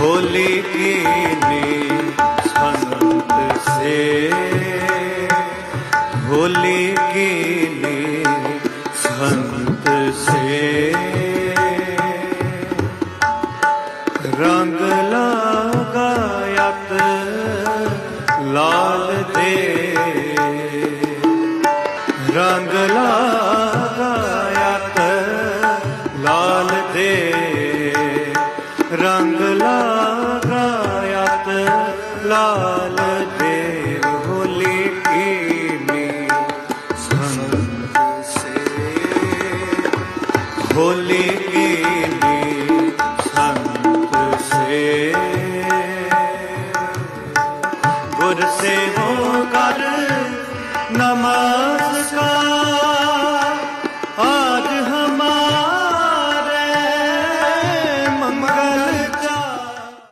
ਹੋਲੀ ਸੰਤ ਹੋਲੀ ਸੰਤ ਸੇ ਰੰਗ ਲਾਲ ਦੇ ਰੰਗ ਲਗਾਇਤ ਲਾਲ ਦੇ ਰੰਗ ਲਾਗਾਇਆ ਤੇ ਲਾਲ ਦੇਵ ਹੋਲੀ ਕੀ ਮੀ ਸੇ ਹੋਲੀ ਕੀ